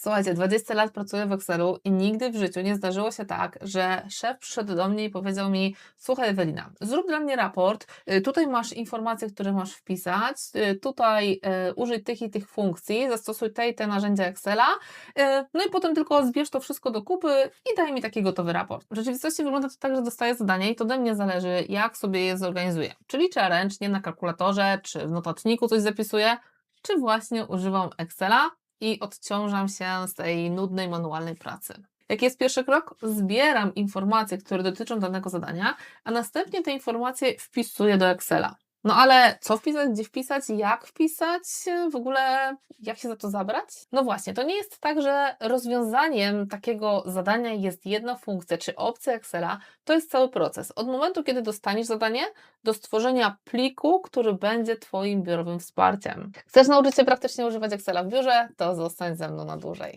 Słuchajcie, 20 lat pracuję w Excelu i nigdy w życiu nie zdarzyło się tak, że szef przyszedł do mnie i powiedział mi: Słuchaj, Ewelina, zrób dla mnie raport. y, Tutaj masz informacje, które masz wpisać. y, Tutaj y, użyj tych i tych funkcji, zastosuj te i te narzędzia Excela. No i potem tylko zbierz to wszystko do kupy i daj mi taki gotowy raport. W rzeczywistości wygląda to tak, że dostaję zadanie i to ode mnie zależy, jak sobie je zorganizuję. Czy liczę ręcznie na kalkulatorze, czy w notatniku coś zapisuję, czy właśnie używam Excela i odciążam się z tej nudnej manualnej pracy. Jaki jest pierwszy krok? Zbieram informacje, które dotyczą danego zadania, a następnie te informacje wpisuję do Excela. No ale co wpisać, gdzie wpisać, jak wpisać, w ogóle jak się za to zabrać? No właśnie, to nie jest tak, że rozwiązaniem takiego zadania jest jedna funkcja czy opcja Excela, to jest cały proces. Od momentu, kiedy dostaniesz zadanie, do stworzenia pliku, który będzie Twoim biurowym wsparciem. Chcesz nauczyć się praktycznie używać Excela w biurze? To zostań ze mną na dłużej.